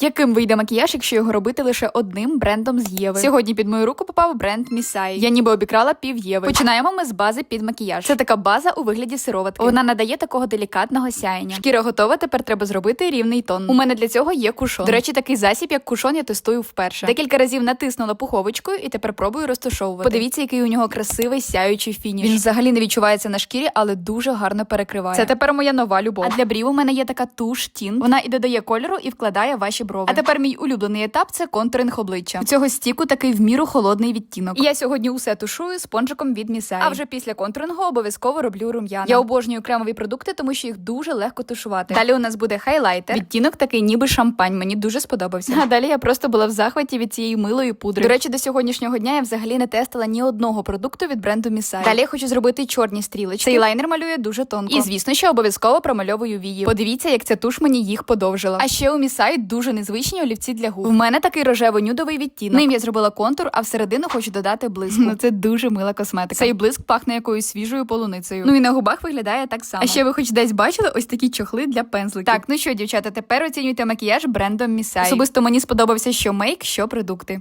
Яким вийде макіяж, якщо його робити лише одним брендом з Єви? Сьогодні під мою руку попав бренд Місай. Я ніби обікрала пів Єви. Починаємо ми з бази під макіяж. Це така база у вигляді сироватки. Вона надає такого делікатного сяєння. Шкіра готова. Тепер треба зробити рівний тон. У мене для цього є кушон. До речі, такий засіб, як кушон, я тестую вперше. Декілька разів натиснула пуховичкою і тепер пробую розташовувати. Подивіться, який у нього красивий сяючий фініш. Він взагалі не відчувається на шкірі, але дуже гарно перекриває. Це тепер моя нова любов. А для брів у мене є така туш тін. Вона і додає кольору, і вкладає ваші брови. А тепер мій улюблений етап це контуринг обличчя. У цього стіку такий в міру холодний відтінок. І я сьогодні усе тушую спонжиком від Місай. А вже після контурингу обов'язково роблю рум'яна. Я обожнюю кремові продукти, тому що їх дуже легко тушувати. Далі у нас буде хайлайтер. Відтінок такий, ніби шампань. Мені дуже сподобався. А далі я просто була в захваті від цієї милої пудри. До речі, до сьогоднішнього дня я взагалі не тестила ні одного продукту від бренду Місай. Далі я хочу зробити чорні стрілочки. Цей лайнер малює дуже тонко. І звісно, що обов'язково промальовую вії. Подивіться, як ця туш мені їх подовжила. А ще у Місай дуже незвичні олівці для губ. В мене такий рожево-нюдовий відтінок. Ним я зробила контур, а всередину хочу додати блиск. Ну це дуже мила косметика. Цей блиск пахне якоюсь свіжою полуницею. Ну і на губах виглядає так само. А ще ви хоч десь бачили ось такі чохли для пензликів. Так, ну що, дівчата, тепер оцінюйте макіяж брендом Місай. Особисто мені сподобався що мейк, що продукти.